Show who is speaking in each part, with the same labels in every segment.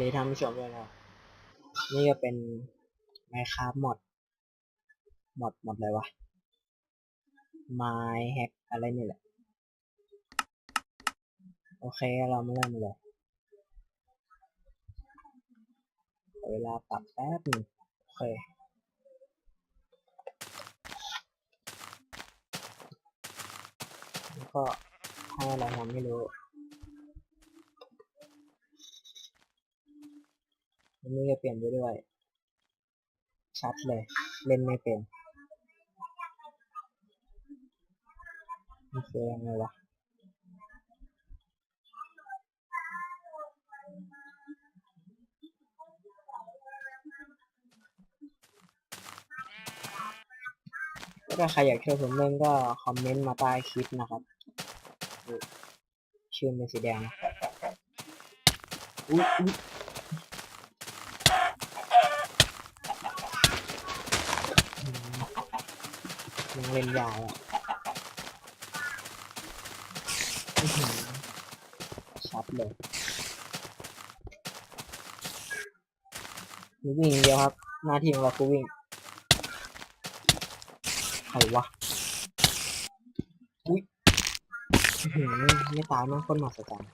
Speaker 1: ดีท่านผู้ชมด้วยนะนี่ก็เป็นไมค r a f t มอดมอดมดอะไรวะ My Hack อะไรนี่แหละ โอเคเรามาเริ่มเลยเวลาปรับแป๊บนึงโอเคแล้วก็ให้อะไรทำไม่รู้ อันนี้ก็เปลี่ยนไปด้วย ชัดเลย เล่นไม่เป็นมันคือยังไงวะถ้าใครอยากช่วยผมเล่นก็คอมเมนต์มาใต้คลิปนะครับ ชื่อเป็นสีแดงนะอุ๊ยอุ๊ยอืมยัง เล่นยาวอะอื้อหือชัดเลยวิ่งเดียวครับ หน้าที่ของเราคือวิ่งใครวะ อุ้ยไม่ตายมากคนมหัศจรรย์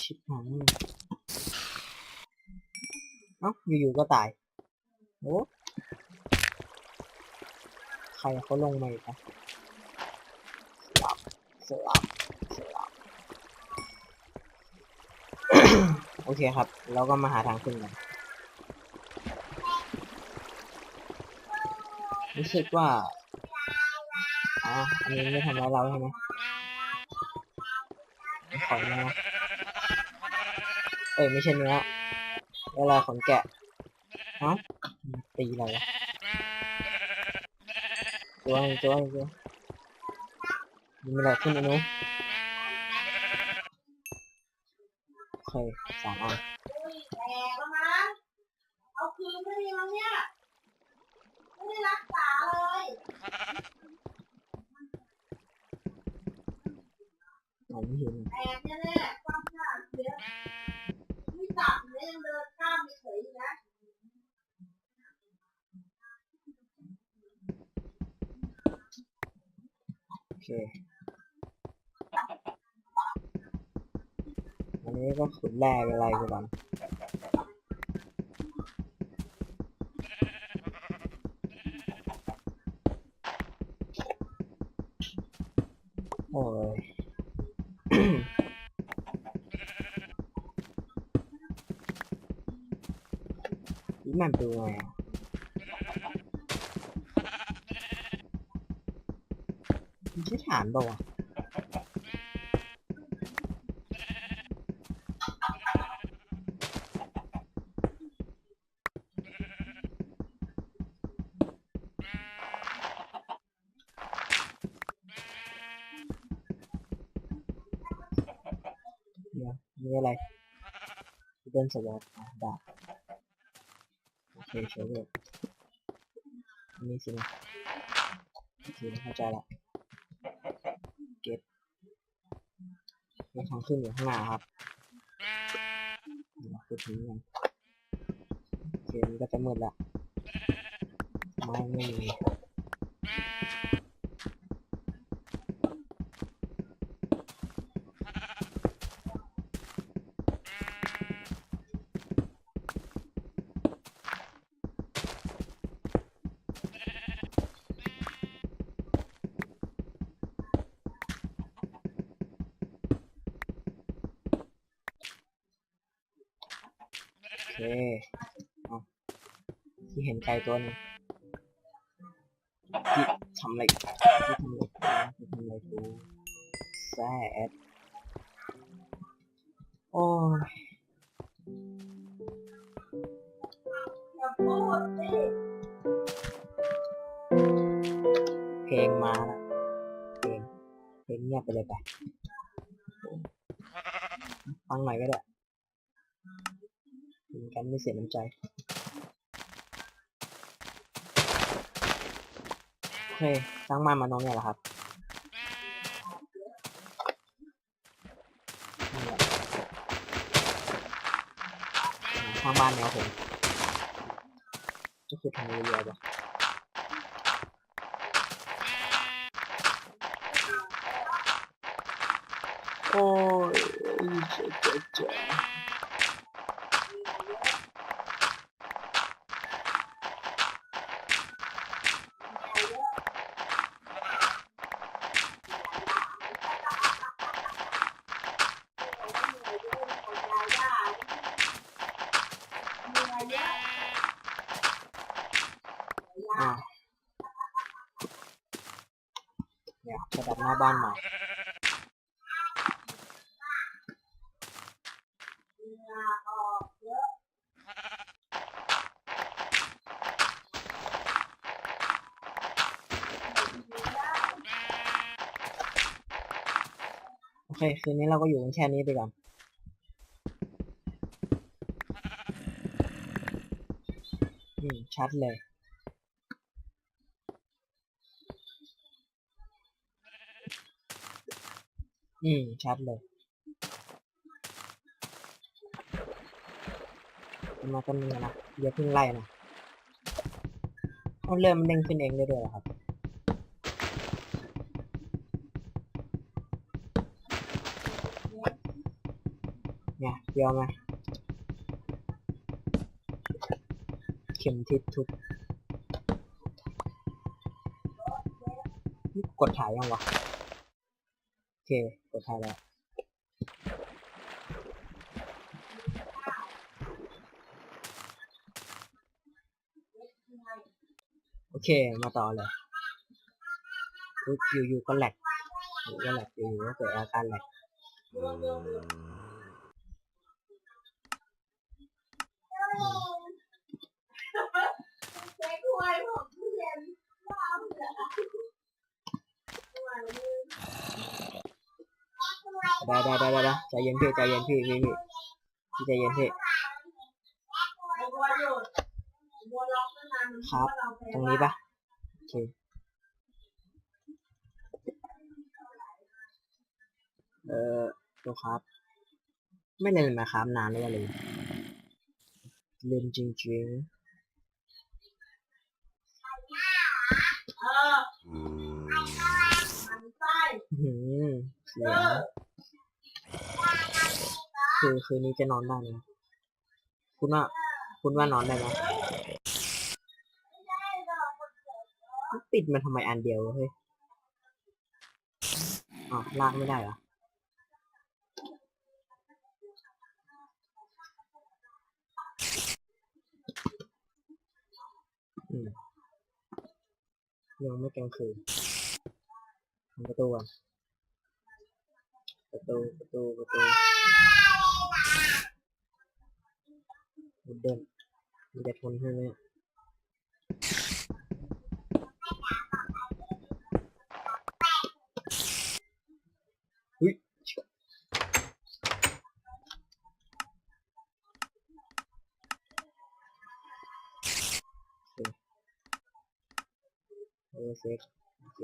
Speaker 1: ชิบหายเอยู่ๆก็ตายโอ้ใครเขาลงมาอีกอะสลับสลับสลับโอเคครับ เราก็มาหาทางขึ้นกันรู้สึกว่าอ๋ออันนี้ไม่ทำร้ายเราใช่ไหมขอเนื้อเอ้ยไม่ใช่เนื้ออะไรขนแกะ เอ้าตีอะไรวะตัวหนึงตัวหนึงตัวมีอะไรขึ้นอันนู้นโอเคสามอัน
Speaker 2: แตกแล้วมั้งเอาคืนไม่ดีมั้งเนี่ย ไม่ได้รักษาเลย
Speaker 1: อันนี้เห็น
Speaker 2: แตกเนี่ยแหละความสะอาดเสียไม่จับเนี่ยยังเดินข้ามไปเฉยอยู่นะ
Speaker 1: โอเค อันนี้ก็ขุดแร่อะไรกันบ้างโอ้ยนี่มันดูไงที่ฐานเปล่าวะ เดี๋ยวมีอะไร เดินสวอตดาบโอเคเฉยเลยนนี้สินะโอเคเข้าใจละเก็ตมีทางขึ้นอยู่ข้างหน้าครับเดี๋ยวคือทิ้งกันโอเคมันก็จะมืดละไม้ไม่มีโอเคเอาที่เห็ นไกลตัวนึงที่ทำอะไรที่ทำอะไรที่ทำอะไรกูแซดโอ้ย
Speaker 2: อย่าพูดสิ
Speaker 1: เพลงมาละเพลงเพลงเงียบไปเลยไปฟังหน่อยก็ได้ถึงกันไม่เสียน้ำใจ เคสร้งบ้านมาตรงเนี้ยแหละครับนี่แหละสร้างบ้านแนวผมก็คือทางเรียวๆปะโอ้ยเจ๊เจ๊เจ๊อ่าเนี่ยระดับหน้าบ้านใหม่ โอเค คืนนี้เราก็อยู่กันแค่นี้ไปก่อน อืม ชัดเลย อืม ชัดเลยมาต้นนี้นะอย่าเพิ่งไล่นะเอาเริ่มนเด้งขึ้นเองได้ด้วยเหรอครับเนี่ยเดียวไหมเข็มทิศทุบกดถ่ายยังวะ เคกดถ่าแล้วโอเค มาต่อเลยอุ๊ยอยู่ๆก็แหลกอยู่ก็แหลกอยู่ๆก็เกิดอาการแหลก
Speaker 2: เจ๊กล้วยผมทุเรียนว้าวเหรอ
Speaker 1: ได้ได้ได้ได้ได้ใจเย็นพี่ใจเย็นพี่พี่พี่พี่ใจเย็นพี่
Speaker 2: ไอ้บัวหยุดบัวล็อกตั้งนานมัน
Speaker 1: ครับ
Speaker 2: ว่าเราแพ้
Speaker 1: ตรงนี้ปะโอเคเออตัวครับ ไม่เล่นมาครับนานแล้วเลยลืมจริง
Speaker 2: เออมันไส้
Speaker 1: ๆอื้อหือเสี
Speaker 2: เอย
Speaker 1: ง
Speaker 2: อ
Speaker 1: คือคืนนี้จะนอนได้ไหมคุณว่า คุณว่านอนได้ไหมปิดมันทำไมอันเดียวเฮ้ยอ๋อลากไม่ได้เหรอยังไม่กลางคืนทำประตูก่อน ประตูประตูประตูเดินมันจะทนใช่ไหมหุ้ยเชี่ยโอเคเออเซ็กโอเค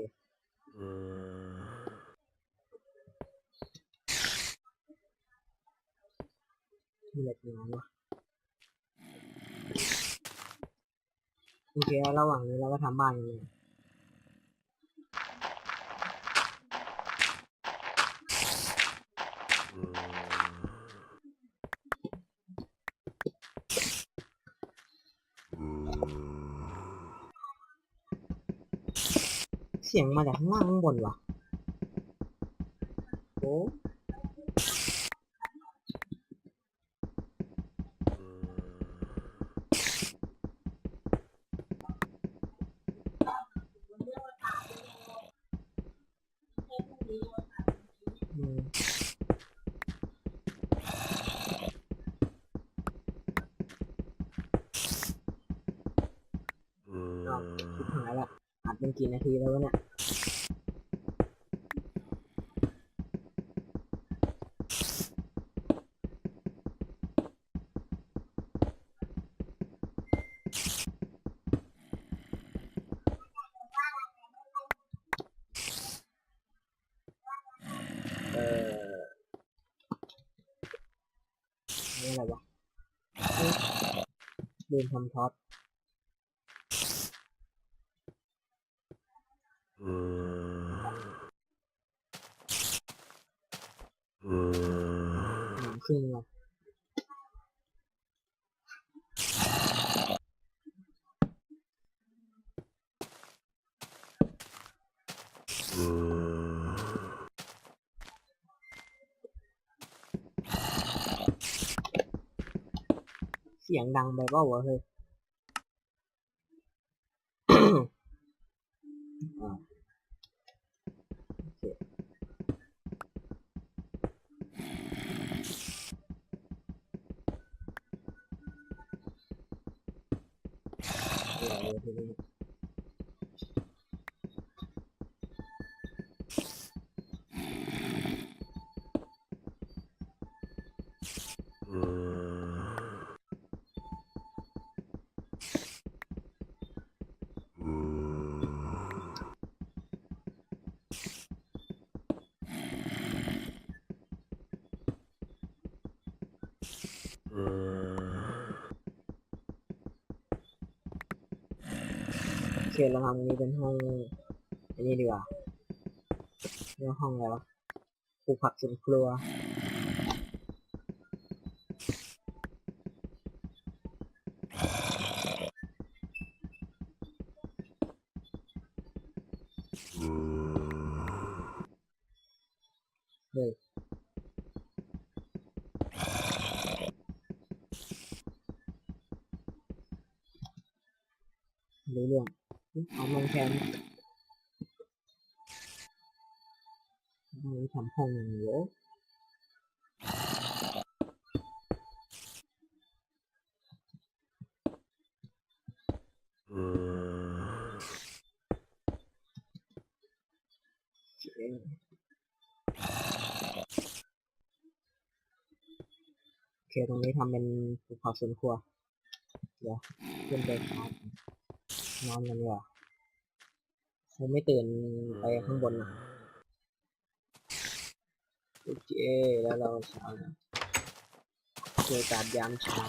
Speaker 1: มีอะไรตรงนั้นวะโอเค แล้วระหว่างนี้เราก็ทำบ้านเลยเสียงมาจากข้างล่างข้างบนวะโอ้มเอาคิดหายละอัดเป็นกี่นาทีแล้ววะเนี่ย นี่อะไรวะเอ๊ะลืมทำท็อปหนึ่งครึ่งวะ เสียงดังไปเป เฮ้ยอ่าโอเคเดี๋ยวเลยทีนี้โอเคราทำอันนี้เป็นห้องอันนี้ดีกว่าเรียกว่ห้องอะไรวะปลูกผักสวนครัว เฮ้ยรู้เรื่อง เอาลงแทนนี่ทำห้องอย่างนี้โว้เอ๊ะโอเคตรงนี้ทำเป็นภูเขาสวนครัว เดี๋ยวขึ้นไปครับนอนกันดีกว่า คงไม่ตื่นไปข้างบนนะโอเคแล้วเราเช้านะเจอการยามเช้า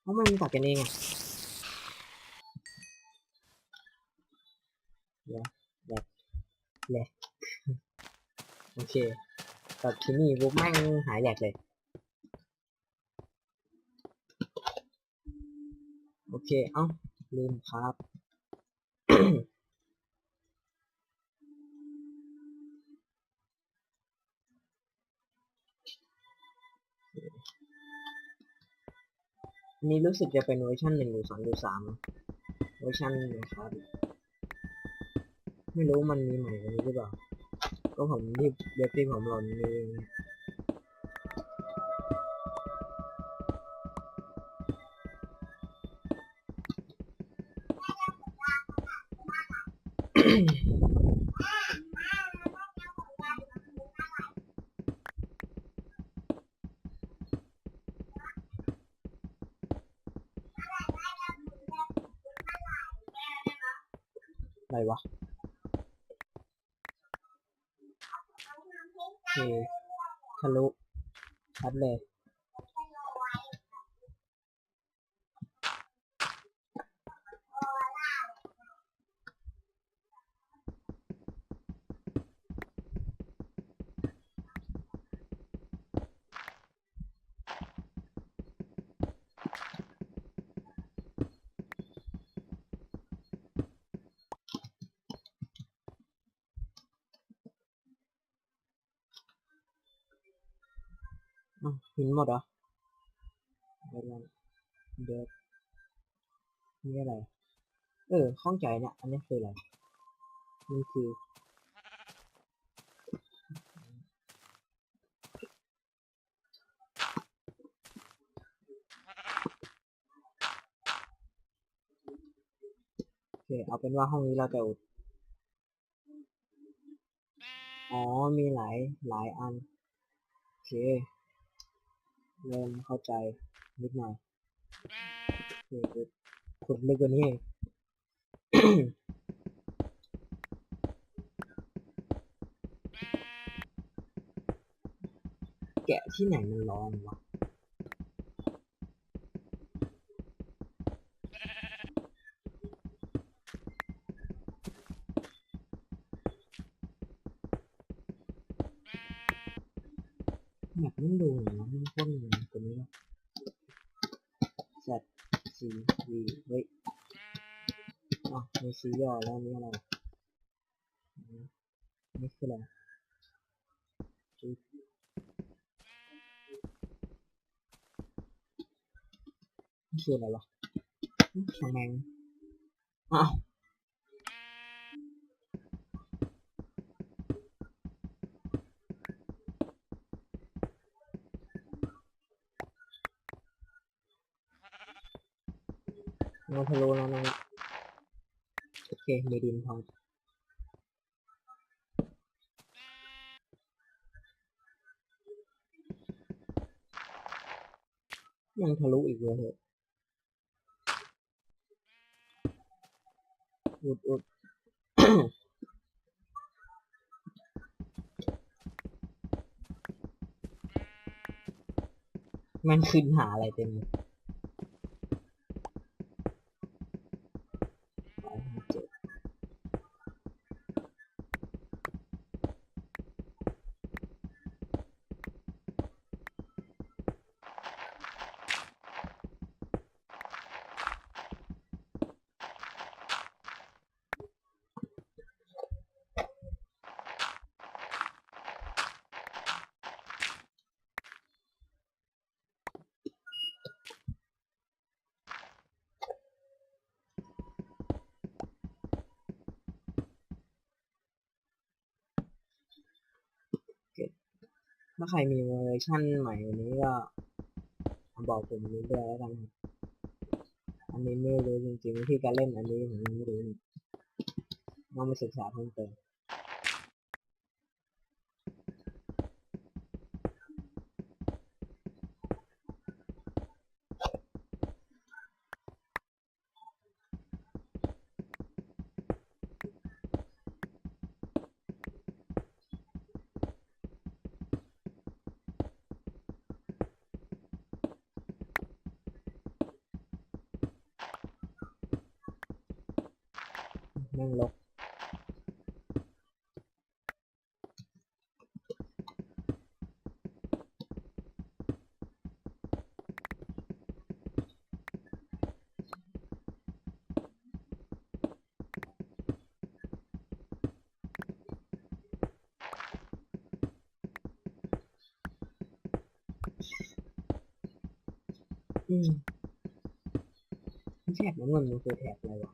Speaker 1: เพราะมันตัดกันเองอะเดี๋ยวแหลกแหลกโอเคตัดที่นี่ปุ๊บแม่งหายแหลกเลยโอเค เอ้า ลืมครับนนี้รู้สึกจะเป็นเวอร์ชันหนึ่งหรือสองหรือสามเวอร์ชันนะครับ ไม่รู้มันมีใหม่กว่านี้หรือเปล่า ก็ผมที่เว็บที่ผมหลดมีอะ ชัดเลย อ้าวหินหมดเหรอเดี๋ยวนะเดี๋ยวนี่อะไร เออ ข้องใจเนี่ย อันนี้คืออะไรมันคือ โอเค เอาเป็นว่าห้องนี้เราจะอุด อ๋อ มีหลาย หลายอัน โอเค เริ่มเข้าใจนิดหน่อยโอเคขุดลึกกว่านี้ แกะที่ไหนมันร้อนวะแบบมันดูเหมือนว่ามันพ่นเหมือนตัวนี้วะ Z C V เฮ้ย อะมีสีย่อแล้วนี่อะไรนี่คืออะไรนี่คืออะไรวะอืมช่างแมงอ้าวเราทะลุแล้วนะ โอเมดินทองยังทะลุอีกเลยเหรออุดอุดมันขึ้นหาอะไรเต็มเลย ถ้าใครมีเวอร์ชั่นใหม่กวันนี้ก็มาบอกผมนี้ด้วยแล้วกันอันนี้ไม่รู้จริงๆที่การเล่นอันนี้ผมไม่รู้นี่ต้องไปศึกษาเพิ่มเติม นั่งลก อืมแท็กนั้นมันมันคือแท็กอะไรวะ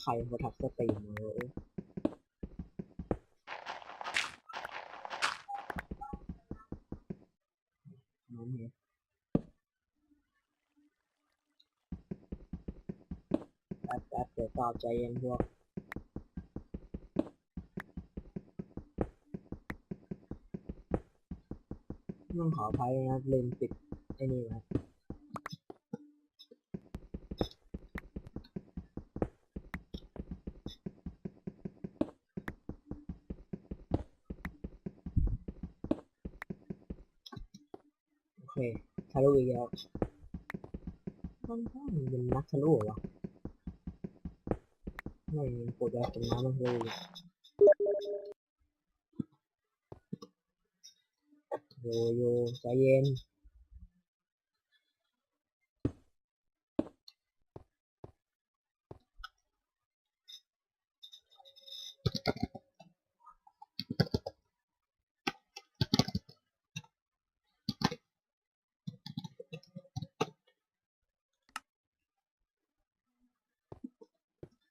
Speaker 1: ใครเขาทักสตรีมมาเว้ยน้องเห็นแป๊บแป๊บเดี๋ยวตอบใจเย็นพวก ต้องขออภัยนะครับลืมปิดไอ้นี่นะครับโอเคทะลุอีกแล้วมันก็มันเป็นนักทะลุเหรอไม่ปวดใจตรงน้ำมันเลย โยโย่ใจเย็น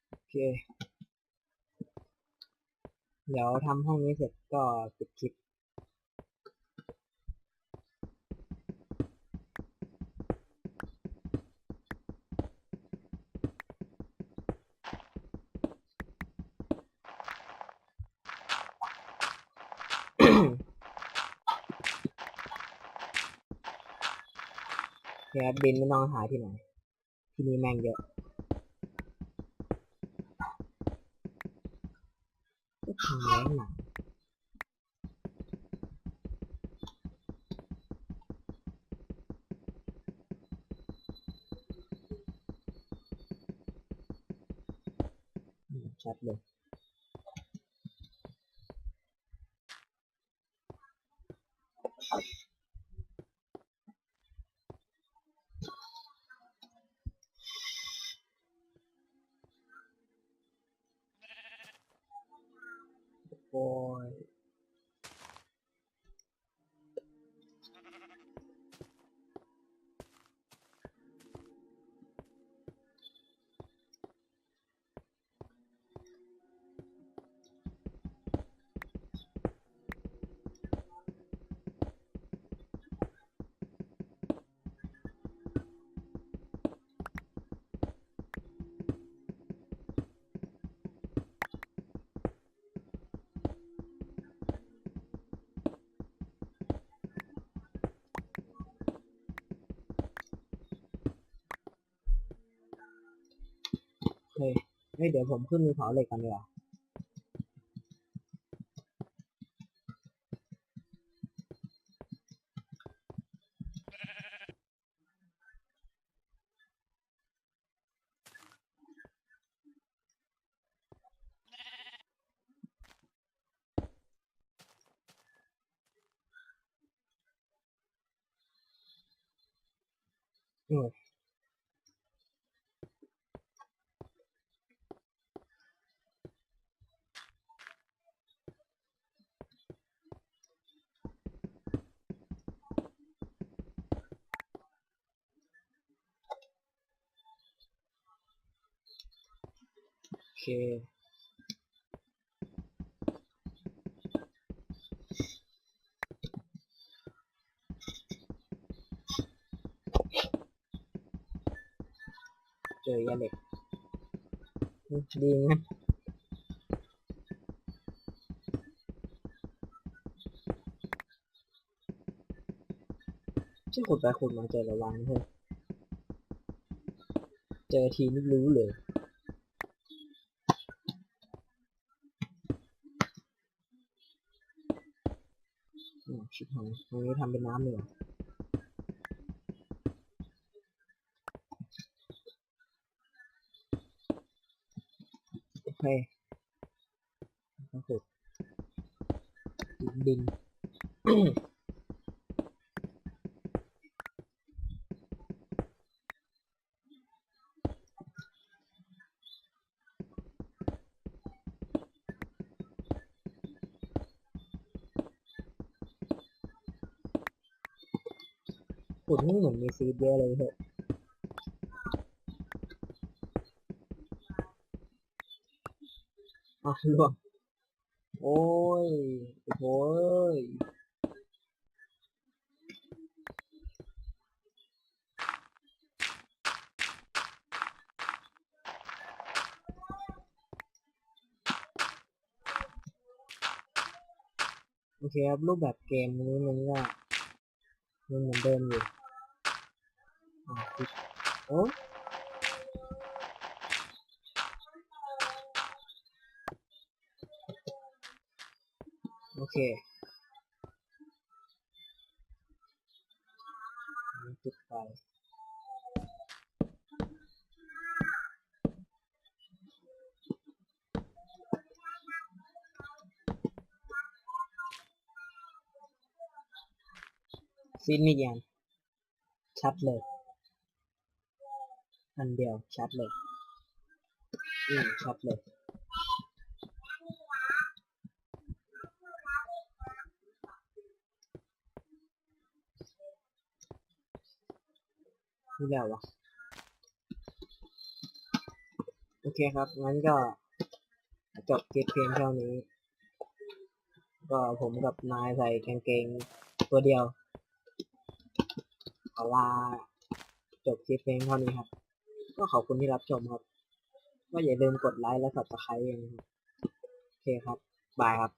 Speaker 1: โอเค เดี๋ยวทำห้องนี้เสร็จก็ปิดคลิป ดบินไม่ต้องหาที่ไหน ที่นี่แม่งเยอะทำอะไรหนังชัดเลย เฮ้ยเดี๋ยวผมขึ้นภูเผาเหล็กกันดีกว่า เค เจอยาเหล็กดีงั้นที่ขุดไปขุดมาเจอระวังเพื่อเจอทีนี่รู้เลย อ๋อ ชิบหายตรงนี้ทำเป็นน้ำเลยเหรอโอเคก็ขุดดินดิน ขุดนี่เหมือนมี ซีดเยอะเลยเหอะอะล่วงโอ้ยโอ้ยโอเคครับรูปแบบเกมนี้มันก็ยังเหมือนเดิมอยู่ โอเคปิดไฟซีนมีดยังชัดเลย อันเดียวชัดเลยอืมชัดเลยนี่แล้ววะโอเคครับ งั้นก็จบคลิปเพียงเท่านี้ ก็ผมกับนายใส่กางเกงตัวเดียวขอลาจบคลิปเพียงเท่านี้ครับ ก็ขอบคุณที่รับชมครับ ก็อย่าลืมกดไลค์และ subscribe กันนะครับ โอเคครับ บายครับ